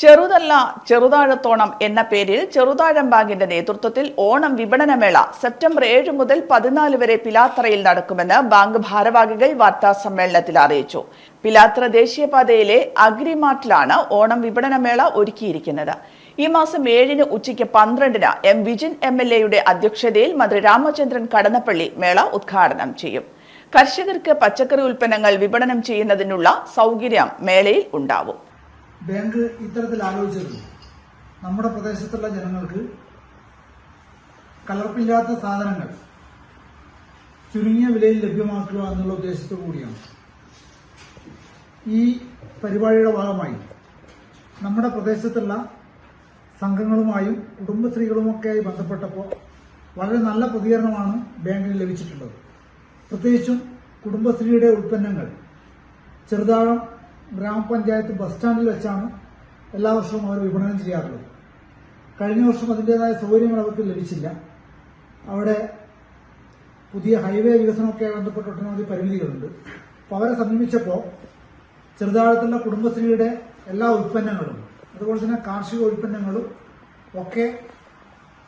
ചെറുതല്ല ചെറുതാഴത്തോണം എന്ന പേരിൽ ചെറുതാഴം ബാങ്കിന്റെ നേതൃത്വത്തിൽ ഓണം വിപണനമേള സെപ്റ്റംബർ ഏഴ് മുതൽ പതിനാല് വരെ പിലാത്രയിൽ നടക്കുമെന്ന് ബാങ്ക് ഭാരവാഹികൾ വാർത്താ സമ്മേളനത്തിൽ അറിയിച്ചു. പിലാത്ര ദേശീയപാതയിലെ അഗ്രിമാർട്ടിലാണ് ഓണം വിപണനമേള ഒരുക്കിയിരിക്കുന്നത്. ഈ മാസം ഏഴിന് ഉച്ചയ്ക്ക് പന്ത്രണ്ടിന് എം വിജിൻ എം എൽ എയുടെ അധ്യക്ഷതയിൽ മന്ത്രി രാമചന്ദ്രൻ കടന്നപ്പള്ളി മേള ഉദ്ഘാടനം ചെയ്യും. കർഷകർക്ക് പച്ചക്കറി ഉൽപ്പന്നങ്ങൾ വിപണനം ചെയ്യുന്നതിനുള്ള സൗകര്യം മേളയിൽ ഉണ്ടാവും. ബാങ്ക് ഇത്തരത്തിൽ ആലോചിച്ചത് നമ്മുടെ പ്രദേശത്തുള്ള ജനങ്ങൾക്ക് കലർപ്പില്ലാത്ത സാധനങ്ങൾ ചുരുങ്ങിയ വിലയിൽ ലഭ്യമാക്കുക എന്നുള്ള ഉദ്ദേശത്തോടു കൂടിയാണ്. ഈ പരിപാടിയുടെ ഭാഗമായി നമ്മുടെ പ്രദേശത്തുള്ള സംഘങ്ങളുമായും കുടുംബശ്രീകളുമൊക്കെയായി ബന്ധപ്പെട്ടപ്പോൾ വളരെ നല്ല പ്രതികരണമാണ് ബാങ്കിന് ലഭിച്ചിട്ടുള്ളത്. പ്രത്യേകിച്ചും കുടുംബശ്രീയുടെ ഉൽപ്പന്നങ്ങൾ ചെറുതാഴം ഗ്രാമപഞ്ചായത്ത് ബസ് സ്റ്റാൻഡിൽ വെച്ചാണ് എല്ലാ വർഷവും അവർ വിപണനം ചെയ്യാറുള്ളത്. കഴിഞ്ഞ വർഷം അതിന്റെതായ സൗകര്യങ്ങൾ അവർക്ക് ലഭിച്ചില്ല. അവിടെ പുതിയ ഹൈവേ വികസനമൊക്കെ ബന്ധപ്പെട്ട് ഒട്ടനവധി പരിമിതികളുണ്ട്. അപ്പോൾ അവരെ സമീപിച്ചപ്പോൾ ചെറുതാഴത്തുള്ള കുടുംബശ്രീയുടെ എല്ലാ ഉൽപ്പന്നങ്ങളും അതുപോലെ തന്നെ കാർഷിക ഉൽപ്പന്നങ്ങളും ഒക്കെ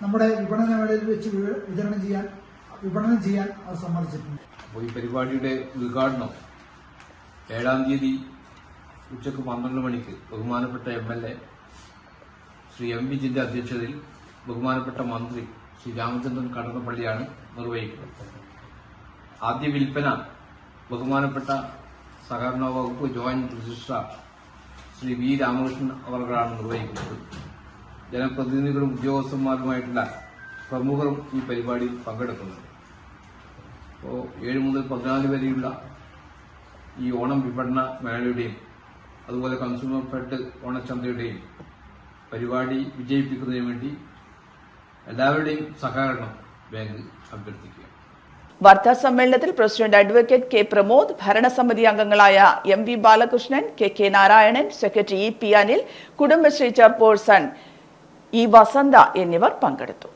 നമ്മുടെ വിപണന വേളയിൽ വെച്ച് വിതരണം ചെയ്യാൻ വിപണനം ചെയ്യാൻ അവർ സമ്മതിച്ചിട്ടുണ്ട്. അപ്പോൾ ഈ പരിപാടിയുടെ ഉദ്ഘാടനം ഏഴാം തീയതി ഉച്ചയ്ക്ക് പന്ത്രണ്ട് മണിക്ക് ബഹുമാനപ്പെട്ട M L A Shri M വിജിന്റെ അധ്യക്ഷതയിൽ ബഹുമാനപ്പെട്ട മന്ത്രി ശ്രീ രാമചന്ദ്രൻ കടന്നപ്പള്ളിയാണ് നിർവഹിക്കുന്നത്. ആദ്യ വിൽപ്പന ബഹുമാനപ്പെട്ട സഹകരണ വകുപ്പ് joint registrar Shri V Ramakrishnan അവർകളാണ് നിർവഹിക്കുന്നത്. ജനപ്രതിനിധികളും ഉദ്യോഗസ്ഥന്മാരുമായിട്ടുള്ള പ്രമുഖരും ഈ പരിപാടിയിൽ പങ്കെടുക്കുന്നുണ്ട്. അപ്പോൾ ഏഴ് മുതൽ പതിനാല് വരെയുള്ള ഈ ഓണം വിപണന മേളയുടെയും അതുപോലെ കൺസ്യൂമർ ഫെഡ് ഓണച്ചന്തയുടെയും പരിപാടി വിജയിപ്പിക്കുന്നതിന് വേണ്ടി എല്ലാവരുടെയും സഹകരണം ബാങ്ക് അഭ്യർത്ഥിക്കുക. വാർത്താ സമ്മേളനത്തിൽ പ്രസിഡന്റ് അഡ്വക്കേറ്റ് കെ പ്രമോദ് ഭരണസമിതി അംഗങ്ങളായ M V Balakrishnan K K Narayanan secretary E P Anil Kudumbashree chairperson E Vasantha എന്നിവർ പങ്കെടുത്തു.